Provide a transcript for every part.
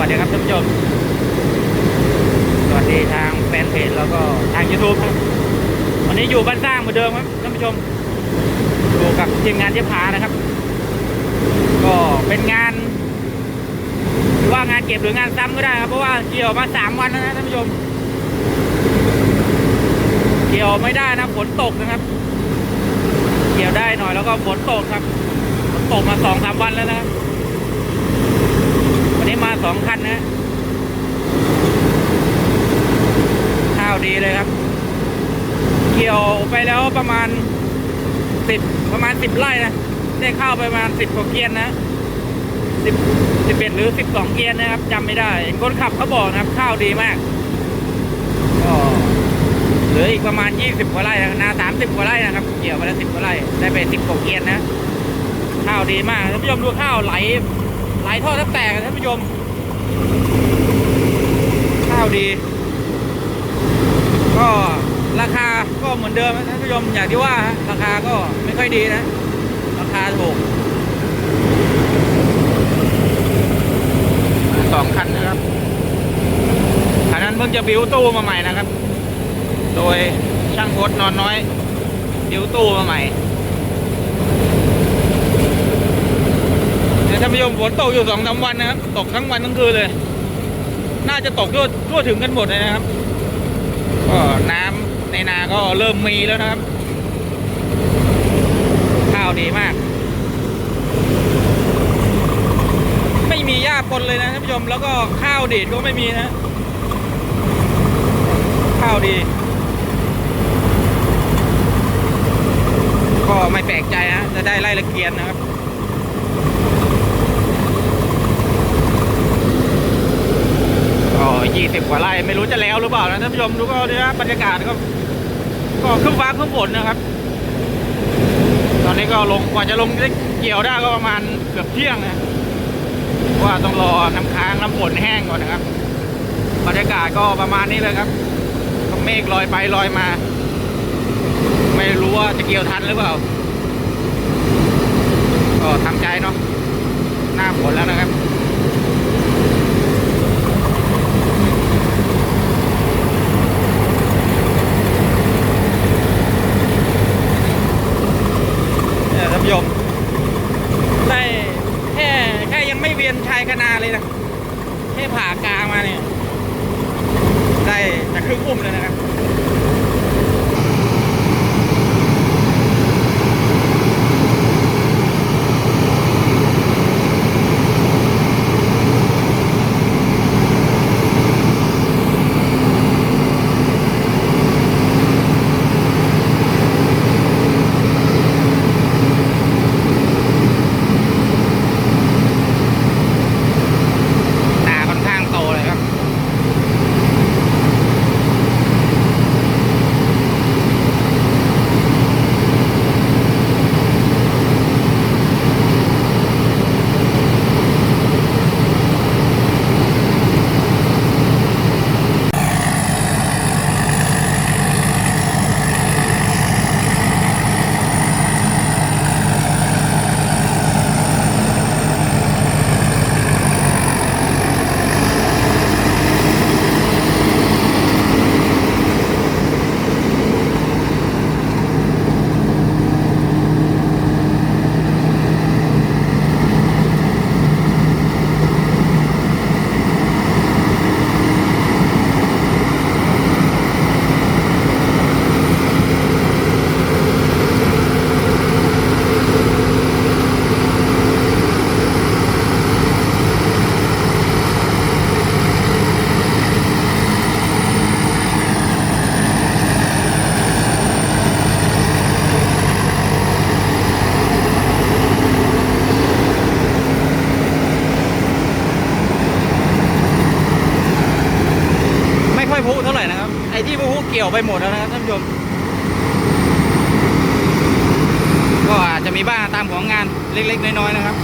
วัสดีครับท่านผู้ชม สวัสดีทางแฟนเพจแล้วก็ทาง YouTube ครับ วันนี้อยู่บ้านสร้างเหมือนเดิมครับท่านผู้ชม อยู่กับทีมงานเย็บผ้านะครับ ก็เป็นงานหรือว่างานเก็บหรืองานซ้ำก็ได้ครับ เพราะว่าเกี่ยวมาสามวันแล้วนะท่านผู้ชม เกี่ยวไม่ได้นะฝนตกนะครับ เกี่ยวได้หน่อยแล้วก็ฝนตกครับ ฝนตกมาสองสามวันแล้วนะครับ สองคันนะข้าวดีเลยครับ เกี่ยวไปแล้วประมาณสิบประมาณสิบไร่นะ ได้ข้าวไปประมาณสิบกว่าเกียนนะสิบสิบเอ็ดหรือสิบสองเกียนนะครับจำไม่ได้คนขับเขาบอกนะครับ ข้าวดีมากก็เหลืออีกประมาณยี่สิบกว่าไร่นะนาสามสิบกว่าไร่นะครับ เกี่ยวไปแล้วสิบกว่าไร่ได้ไปสิบกว่าเกียนนะข้าวดีมากท่านผู้ชมดูข้าวไหลไหลท่อแทบแตกอะท่านผู้ชม ข้าวดี ก็ราคาก็เหมือนเดิมนะท่านผู้ชมอย่างที่ว่าฮะราคาก็ไม่ค่อยดีนะ ราคาถูกสองคันนะครับคันนั้นเพิ่งจะบิวตู้มาใหม่นะครับ โดยช่างพดนอนน้อย บิวตู้มาใหม่ เนี่ยท่านผู้ชมฝนตกอยู่สองสามวันนะครับ ตกทั้งวันทั้งคืนเลย น่าจะตกทั่วทั่วถึงกันหมดเลยนะครับ ก็น้ำในนาก็เริ่มมีแล้วนะครับ ข้าวดีมาก ไม่มีหญ้าปนเลยนะท่านผู้ชมแล้วก็ข้าวเดีดก็ไม่มีนะ ข้าวดี ก็ไม่แปลกใจนะจะได้ไล่ละเกียนนะครับ ก็ยี่สิบกว่าไร่ไม่รู้จะแล้วหรือเปล่านะท่านผู้ชมดูก็ดีนะบรรยากาศก็ก็ครึ่งฟ้าครึ่งฝนนะครับ ตอนนี้ก็ลงกว่าจะลงเกี่ยวได้ก็ประมาณเกือบเที่ยงนะว่าต้องรอน้ำค้างน้ำฝนแห้งก่อนนะครับ บรรยากาศก็ประมาณนี้เลยครับเมฆลอยไปลอยมา ไม่รู้ว่าจะเกี่ยวทันหรือเปล่า ก็ทำใจเนาะหน้าฝนแล้วนะครับ เนี่ยท่าน ผู้ชมได้แค่แค่ยังไม่เวียนชายคณาเลยนะแค่ผ่ากลางมาเนี่ย ได้แต่ครึ่งอุ้มเลยนะครับ นาค่อนข้างโตเลยครับ ไม่ค่อยพุเท่าไหร่นะครับ ไอ้ที่พุเกี่ยวไปหมดแล้วนะครับท่านผู้ชม ก็อาจจะมีบ้างตามของงานเล็กๆน้อยๆนะครับ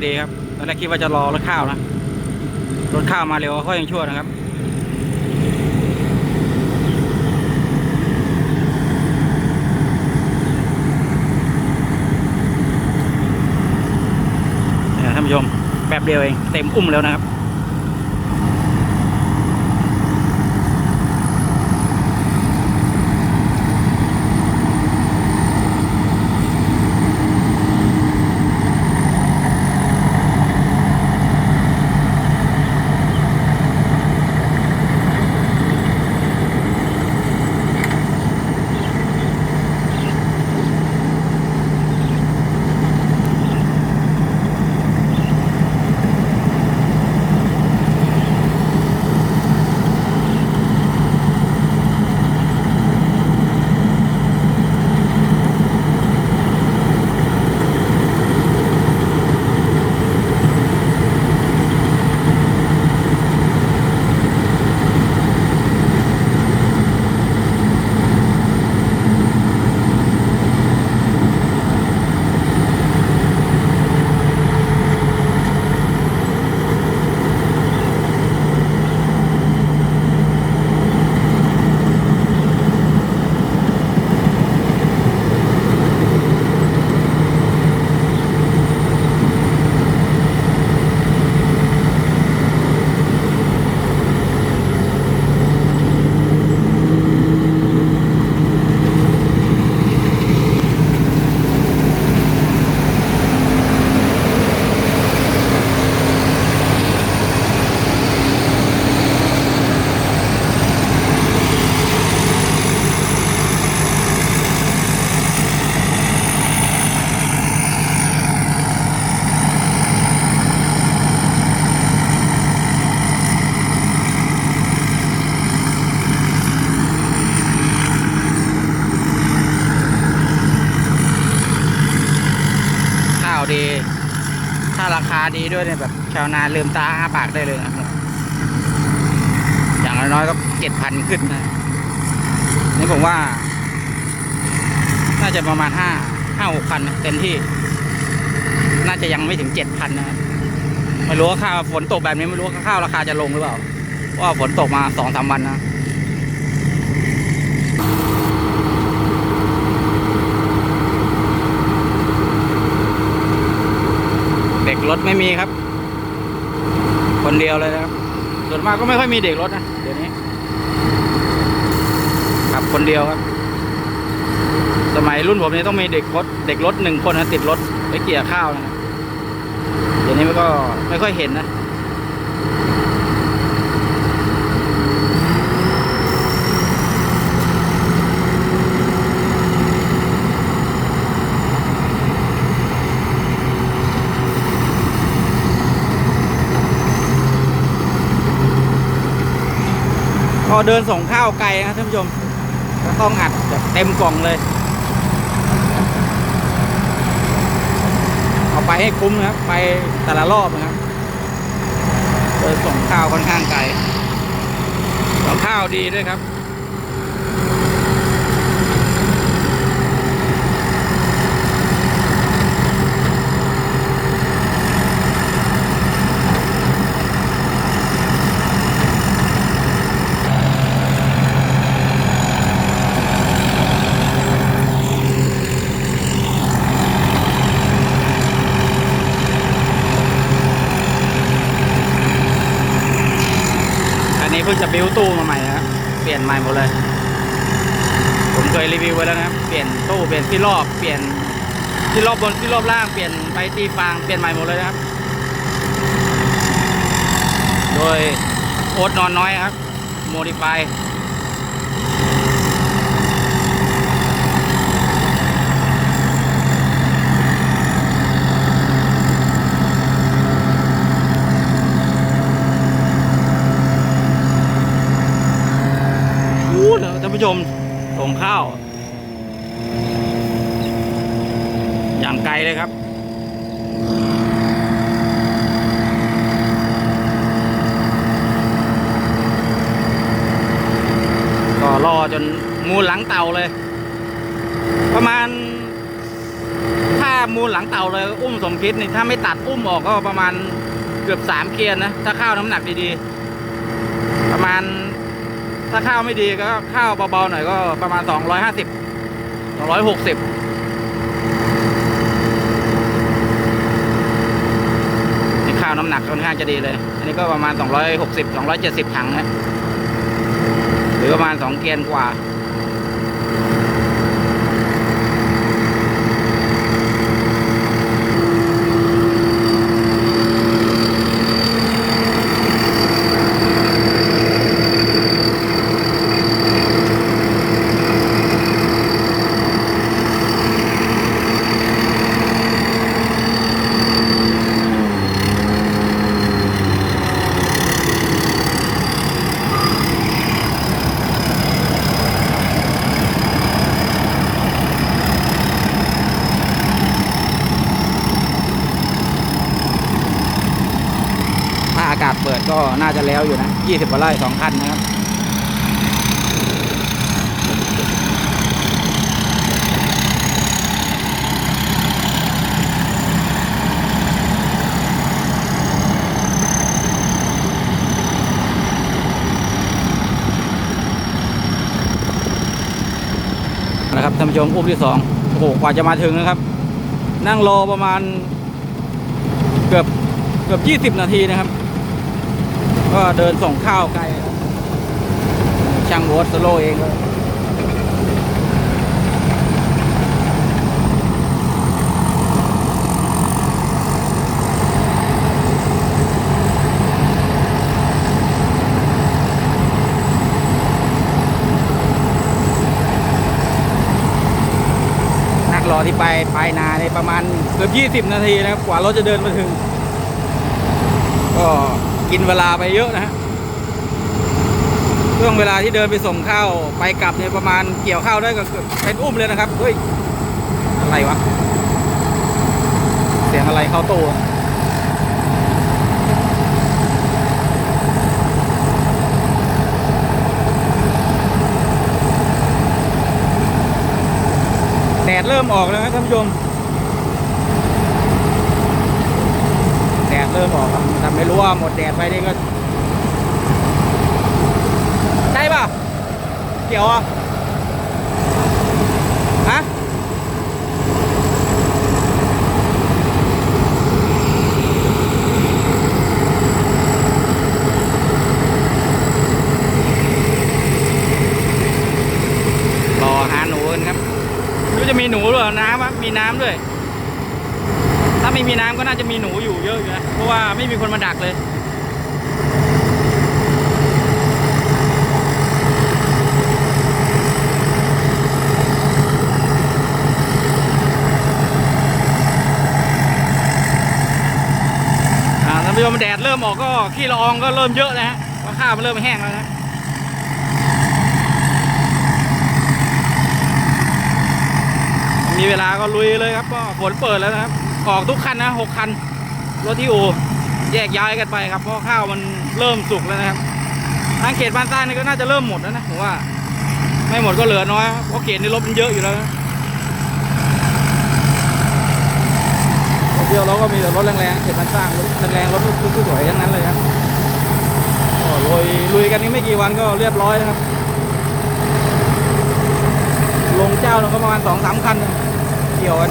อดีครับ ตอนแรกคิดว่าจะรอรถข้าวนะ รถข้าวมาเร็วก็ยังชั่วนะครับท่านผู้ชมแบบเดียวเอง เต็มอุ้มแล้วนะครับ คาดีด้วยเนี่ยแบบชาวนาลืมตาอ้าปากได้เลยนะครับอย่างน้อยๆก็เจ็ดพันขึ้นนะนี่ผมว่า น่าจะประมาณห้าห้าหกพันเต็มที่ น่าจะยังไม่ถึงเจ็ดพันนะไม่รู้ว่าข้าวฝนตกแบบนี้ไม่รู้ว่าข้าวราคาจะลงหรือเปล่าเพราะว่าฝนตกมาสองสามวันนะ เด็ก รถไม่มีครับ คนเดียวเลยนะครับ ส่วนมากก็ไม่ค่อยมีเด็กรถนะเดี๋ยวนี้ขับคนเดียวครับ สมัยรุ่นผมเนี่ยต้องมีเด็กรถเด็กรถหนึ่งคนนะติดรถไปเกี่ยข้าวนะเดี๋ยวนี้มันก็ไม่ค่อยเห็นนะ พอเดินส่งข้าวไกลนะครับท่านผู้ชม ก็ต้องอัดแบบเต็มกล่องเลย เอาไปให้คุ้มนะครับ ไปแต่ละรอบนะครับ เดินส่งข้าวค่อนข้างไกลส่งข้าวดีด้วยครับ เพิ่งจะบิวตู้มาใหม่นะครับเปลี่ยนใหม่หมดเลย ผมเคยรีวิวไว้แล้วนะเปลี่ยนตู้เปลี่ยนที่รอบเปลี่ยนที่รอบบนที่รอบล่างเปลี่ยนไปตีฟางเปลี่ยนใหม่หมดเลยนะครับ โดยโอ๊ตนอนน้อยครับ โมดิฟาย อู้เดี๋ยวท่าน ผู้ชมส่งข้าว อย่างไกลเลยครับ ก็รอจนมูลหลังเต่าเลย ประมาณ ถ้ามูลหลังเต่าเลย อุ้มสมคิดนี่ถ้าไม่ตัดอุ้มออกก็ประมาณเกือบสามเกียร์นะ ถ้าข้าวน้ำหนักดีๆ ประมาณ ถ้าข้าวไม่ดีก็ข้าวเบาๆหน่อยก็ประมาณสองร้อยห้าสิบสองร้อยหกสิบนี่ข้าวน้ำหนักค่อนข้างจะดีเลย อันนี้ก็ประมาณสองร้อยหกสิบสองร้อยเจ็ดสิบถังนะ หรือประมาณสองเกียนกว่า จะแล้วอยู่นะ20กว่าไร่สองคันนะครับนะครับท่านผู้ชมอุ้มที่สองโอ้โหกว่าจะมาถึงนะครับ นั่งรอประมาณเกือบเกือบยี่สิบนาทีนะครับ ก็เดินส่งข้าวไกลช่างโวตสโลเองนั่งรอที่ไปลายปลายนาในประมาณเกือบยี่สิบนาทีนะครับ กว่ารถจะเดินมาถึง ก็ กินเวลาไปเยอะนะฮะช่วงเวลาที่เดินไปส่งข้าวไปกลับเนี่ยประมาณเกี่ยวข้าวได้ก็เกือบเป็นอุ้มเลยนะครับเฮ้ยอะไรวะ เสียงอะไรเข้าตู้แดดเริ่มออกแล้วนะท่านผู้ชม อร์บอกครับแต่ไม่รู้ว่าหมดแดดไปนี่ก็ใช่ป่ะ เกี่ยวอะรอหาหนูกันครับไม่รู้จะมีหนูหรือเปล่าน้ำอะมีน้ำด้วย ถ้าไม่มีน้ำก็น่าจะมีหนูอยู่เยอะอยู่นะ เพราะว่าไม่มีคนมาดักเลย อ่าท่านผู้ชมแดดเริ่มออกก็ ขี้ละอองก็เริ่มเยอะแล้วฮะเพราะข้าวมันเริ่มแห้งแล้วนะมีเวลาก็ลุยเลยครับก็ฝนเปิดแล้วนะครับออกทุกคันนะหกคันรถที่อู่แยกย้ายกันไปครับเพราะข้าวมันเริ่มสุกแล้วนะครับทางเขตบ้านสร้นี่ก็น่าจะเริ่มหมดแล้วนะผมว่า ไม่หมดก็เหลือน้อยเพราะเขตนี้รถมันเยอะอยู่แล้วนะ เดียวเราก็มีแต่รถแรงๆเขตบ้านสร้างรถแรงๆรถสวยทั้งนั้นเลยครับก็ลุยลุยกันนี่ไม่กี่วันก็เรียบร้อยนะครับ ลงเจ้าเราก็ประมาณสองสามคันเกี่ยวกัน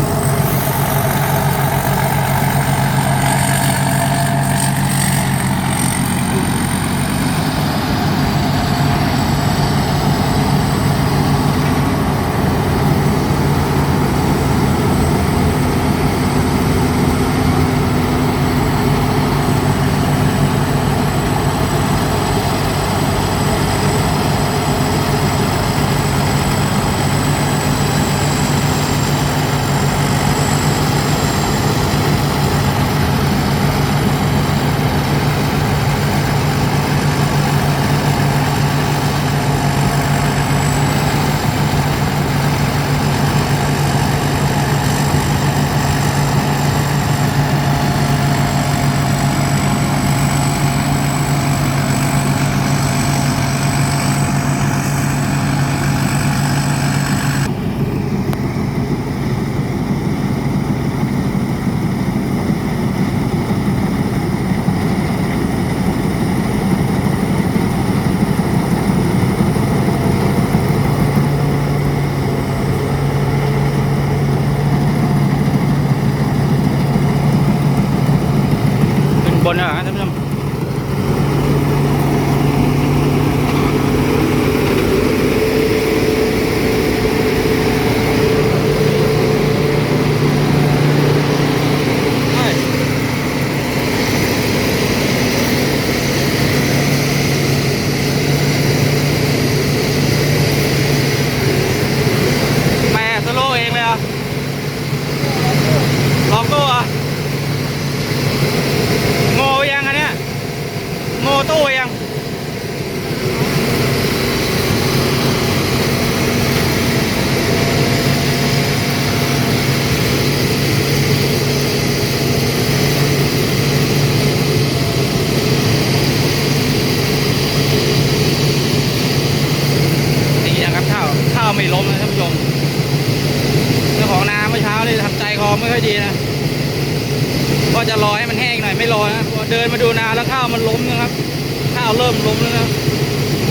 นะครับข้าวเริ่มล้มแล้วนะ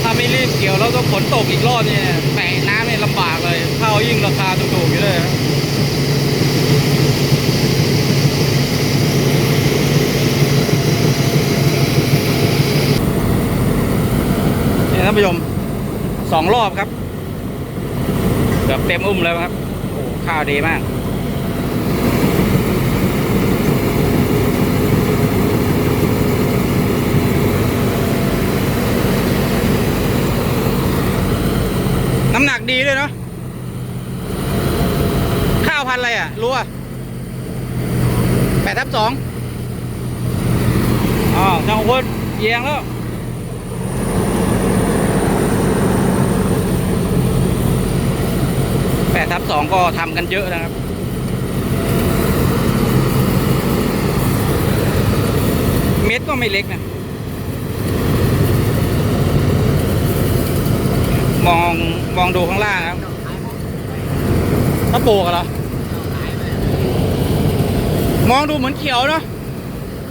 ถ้าไม่รีบเกี่ยวแล้วก็ฝนตกอีกรอบเนี่ยแปะน้ำเนี่ยลำบากเลยข้าวยิ่งราคาถูกๆอยู่เลยนะนี่ท่านผู้ชมสองรอบครับเกือบเต็มอุ้มแล้วครับโอ้ข้าวดีมาก น้ำหนักดีด้วยเนาะข้าวพันธุ์อะไรอะ รู้อะแปดทับ สองอ๋อจังหวัดเยียงแล้วแปดทับสองก็ทำกันเยอะนะครับเม็ดก็ไม่เล็กนะมองมองดูข้างล่างครับถ้าปลูกอะเหรอ มองดูเหมือนเขียวเนาะ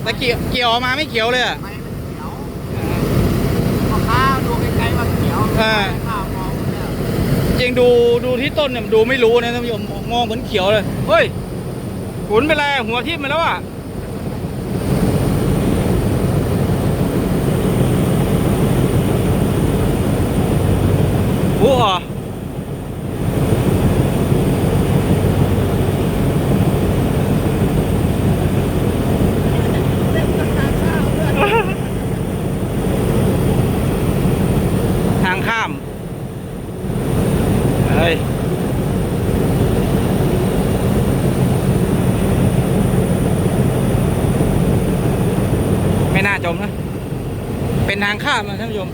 แต่เกี่ยวเกี่ยวออกมาไม่เขียวเลยอะใบมันเขียวมะพร้าวดูไกลๆว่าเขียวเออข้าวมองเนี่ยจริงดูดูที่ต้นเนี่ยมันดูไม่รู้นะท่านผู้ชมมองเหมือนเขียวเลยเฮ้ยขุนไปแล้วหัวทิ่มไปแล้วอะโอ้โหทางข้าม เฮ้ย ไม่น่าจมนะ เป็นทางข้ามนะท่านผู้ชม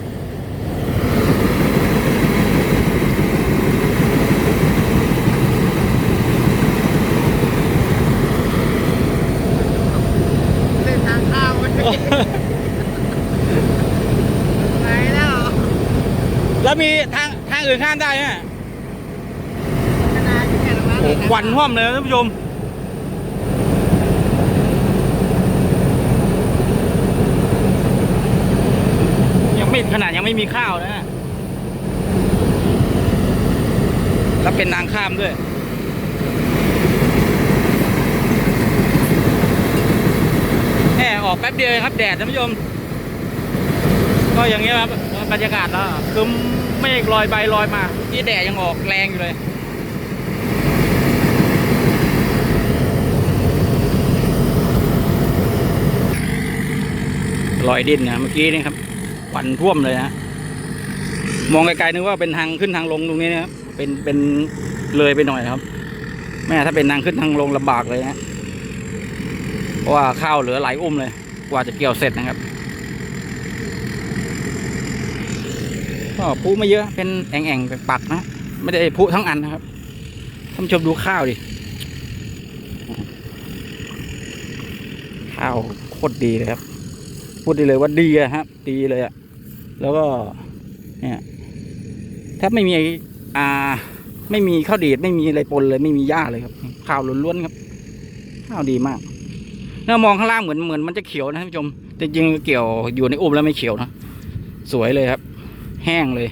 เส้นทาง ข้าวมันไหนแล้วแล้วมีทางทางอื่นข้ามได้ไหมขนาดอยู่แค่ตรงนั้นโอ้เองโหควันท่วมเลยนะท่านผู้ชม ยังไม่ขนาดยังไม่มีข้าวนะ แล้วเป็นทางข้ามด้วย แค่ ออกแป๊บเดียวครับแดดท่านผู้ชม ก็อย่างเงี้ยครับบรรยากาศแล้วคืมเมฆลอยใบลอยมานี่แดดยังออกแรงอยู่เลยรอยดินนะเมื่อกี้นี่ครับควันท่วมเลยนะมองไกลๆนึกว่าเป็นทางขึ้นทางลงตรงนี้นะครับเป็นเป็นเลยไปหน่อยครับ แม่ถ้าเป็นทางขึ้นทางลงลำบากเลยนะ เพราะว่าข้าวเหลือหลายอุ้มเลย กว่าจะเกี่ยวเสร็จนะครับก็พุไม่เยอะเป็นแอ่งๆเป็นปักนะไม่ได้พุทั้งอันนะครับท่านผู้ชมดูข้าวดิข้าวโคตรดีเลยครับ พูดได้เลยว่าดีอะครับดีเลยอะแล้วก็เนี่ยแทบไม่มีอ่า ไม่มีข้าวดีดไม่มีอะไรปนเลยไม่มีหญ้าเลยครับ ข้าวล้วนๆครับ ข้าวดีมาก ถ้ามองข้างล่างเหมือนเหมือนมันจะเขียวนะท่านผู้ชมแต่จริงๆเกี่ยวอยู่ในอุ้มแล้วไม่เขียวนะสวยเลยครับ แห้งเลย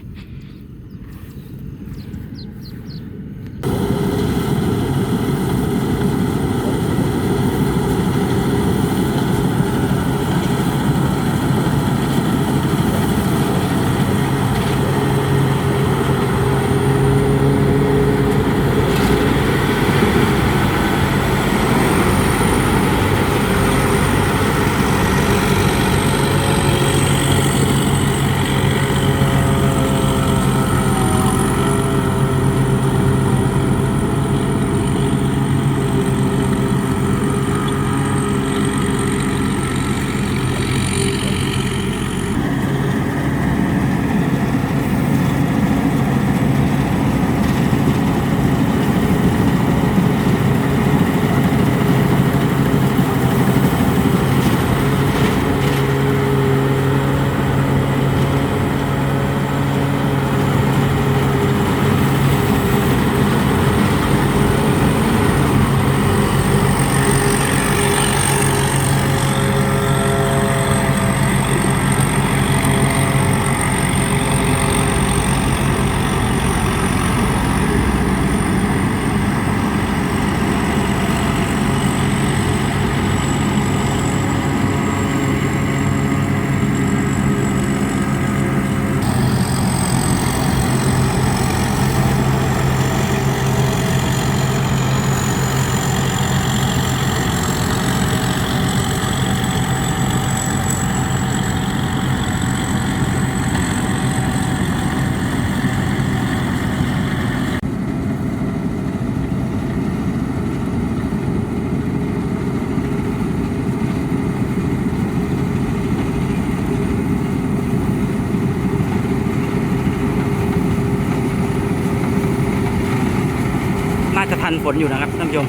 นฝนอยู่นะครับท่านผู้ชม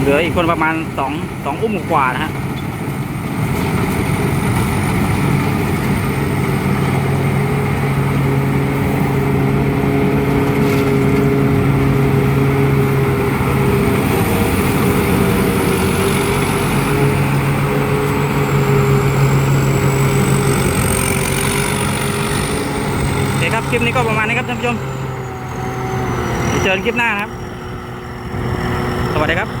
เหลืออีกคนประมาณสองสองอุ้มกว่านะฮะคครับคลิปนี้ก็ประมาณนี้ครับท่านผู้ชมเจอกันคลิปหน้านะครับ วัสดีครับ